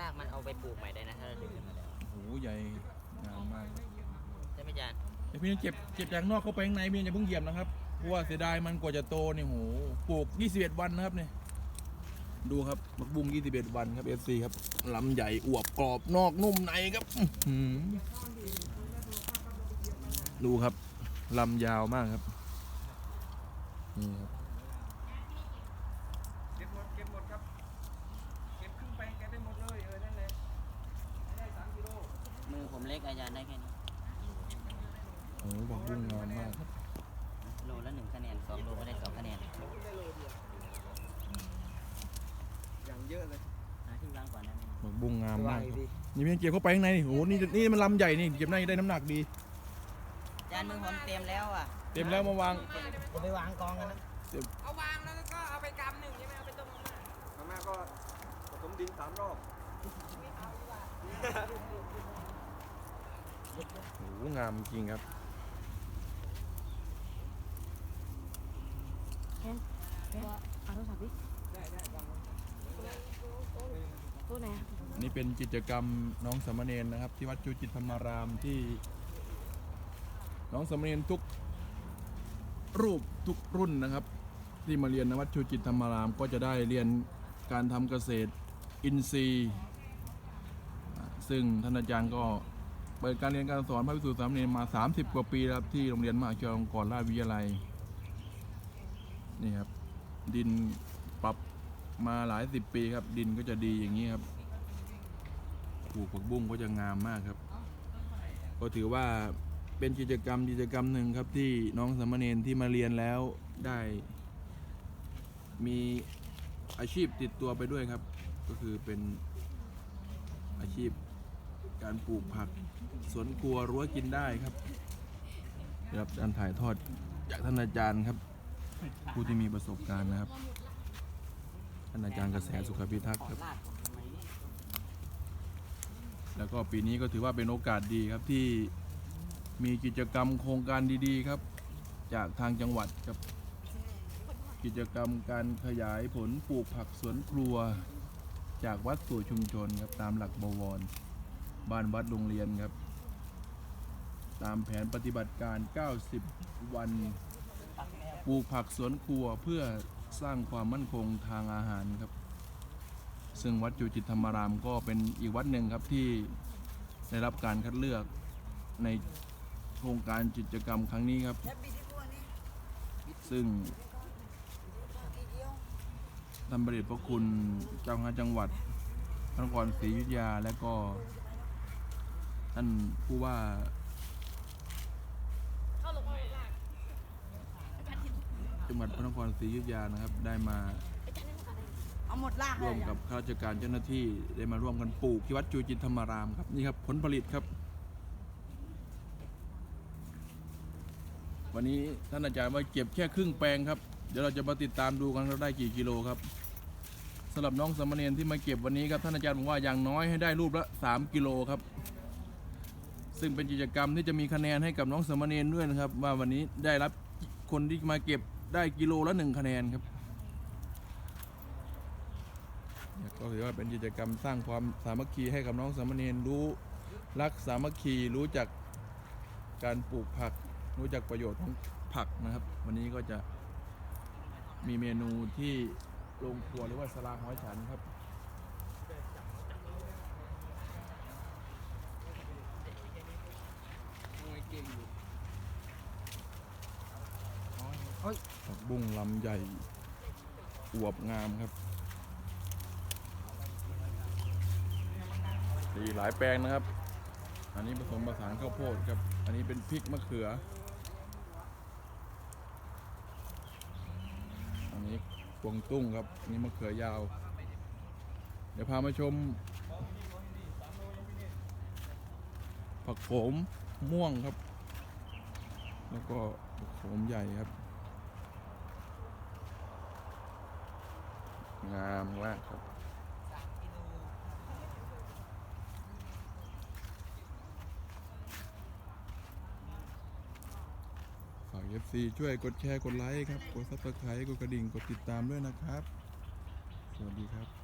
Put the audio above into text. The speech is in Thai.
รากมันเอาไปปลูกใหม่ได้นะถ้าเราดึงขึ้นมาแล้วโอ้โหใหญ่งามมากใช่ไหมอาจารย์เดี๋ยวพี่ต้องเก็บเก็บจากนอกเข้าไปข้างในพี่อย่าเพิ่งเหยียบนะครับเพราะว่าเสียดายมันกว่าจะโตเนี่ยโหปลูก 21 วันนะครับเนี่ยดูครับมักบุ้ง21 วันครับ FC ครับลำใหญ่อวบกรอบนอกนุ่มในครับอื้อหือดูครับลำยาวมากครับนี่ครับเก็บหมดเก็บหมดครับ เก็บครึ่งไปเก็บได้หมดเลยเออนั่นแหละให้ได้สามกิโลมือผมเล็กอาจารย์ได้แค่นี้โอ้โหบักบุ้งงามมากครับโลละหนึ่งคะแนนสองโลก็ได้สองคะแนนได้โลเดียวอย่างเยอะเลยหาที่วางก่อนนะแม่บักบุ้งงามมากครับดินี่พี่เก็บเข้าไปข้างในนี่โอ้โหนี่นี่มันลำใหญ่นี่เก็บได้ได้น้ำหนักดีอาจารย์มือผมเต็มแล้วอะ เต็มแล้วมาวางจะไปวางกองกันนะเอาวาง มาม่ามาม่าก็ผสมดินสามรอบโอ้โหงามจริงครับเอาโทรศัพท์ดิตัวไหนอะนี่เป็นกิจกรรมน้องสามเณรนะครับ ที่วัดจูจิตธรรมารามที่ น้องสามเณรทุกรูปทุกรุ่นนะครับ ที่มาเรียนในวัดชูจิตธรรมารามก็จะได้เรียน การทำเกษตรอินทรีย์ ซึ่งท่านอาจารย์ก็เปิดการเรียนการสอนพระวิสุทธิสามเณรมา 30 กว่าปีครับที่โรงเรียนมหาจุฬาลงกรราชวิทยาลัยนี่ครับดินปรับมาหลายสิบปีครับ ดินก็จะดีอย่างนี้ครับปลูกผักบุ้งก็จะงามมากครับ ก็ถือว่าเป็นกิจกรรมกิจกรรมหนึ่งครับที่น้องสามเณรที่มาเรียนแล้วได้มี อาชีพติดตัวไปด้วยครับ ก็คือเป็นอาชีพการปลูกผักสวนครัวรั้วกินได้ครับได้รับการถ่ายทอดจากท่านอาจารย์ครับ ผู้ที่มีประสบการณ์นะครับท่านอาจารย์กระแสสุขพิทักษ์ครับ แล้วก็ปีนี้ก็ถือว่าเป็นโอกาสดีครับที่มีกิจกรรมโครงการดีๆครับ จากทางจังหวัดกับ กิจกรรมการขยายผลปลูกผักสวนครัว จากวัดสู่ชุมชนครับตามหลักบวร บ้านวัดโรงเรียนครับ ตามแผนปฏิบัติการ 90 วันปลูกผักสวนครัวเพื่อสร้างความมั่นคงทางอาหารครับ ซึ่งวัดจูจิตธรรมารามก็เป็นอีกวัดหนึ่งครับที่ได้รับการคัดเลือกในโครงการกิจกรรมครั้งนี้ครับ ซึ่ง ท่านบริเดชพระคุณเจ้าคณะจังหวัดพระนครศรีอยุธยาและก็ ท่านผู้ว่าจังหวัดพระนครศรีอยุธยานะครับ ได้มาเอาหมดลากร่วมกับข้าราชการเจ้าหน้าที่ได้มาร่วมกันปลูกที่วัดจูจิตธรรมารามครับนี่ครับผลผลิตครับ วันนี้ท่านอาจารย์ว่าเก็บแค่ครึ่งแปลงครับ เดี๋ยวเราจะมาติดตามดูกันเราได้กี่กิโลครับ สำหรับน้องสมเณรที่มาเก็บวันนี้ครับท่านอาจารย์บอกว่าอย่างน้อยให้ได้รูปละ 3 กิโลครับ ซึ่งเป็นกิจกรรมที่จะมีคะแนนให้กับน้องสามเณรด้วยนะครับ ว่าวันนี้ได้รับคนที่มาเก็บได้กิโลละหนึ่งคะแนนครับก็ถือว่าเป็นกิจกรรมสร้างความสามัคคีให้กับน้องสามเณรรู้รักสามัคคีรู้จักการปลูกผัก รู้จักประโยชน์ของผักนะครับ วันนี้ก็จะมีเมนูที่ โรงครัวหรือว่าสลาหอยฉันครับเก่งอยู่ผักบุ้งลำใหญ่อวบงามครับมีหลายแปลงนะครับ อันนี้ผสมผสานข้าวโพดครับ อันนี้เป็นพริกมะเขือ อันนี้ กวงตุ้งครับนนี่มะเขือยาว เดี๋ยวพามาชม ผักโขมม่วงครับ แล้วก็ผักโขมใหญ่ครับ งามมากครับ ฝาก FC ช่วยกดแชร์กดไลค์ครับ กดซับสไครต์กดกระดิ่งกดติดตามด้วยนะครับ สวัสดีครับ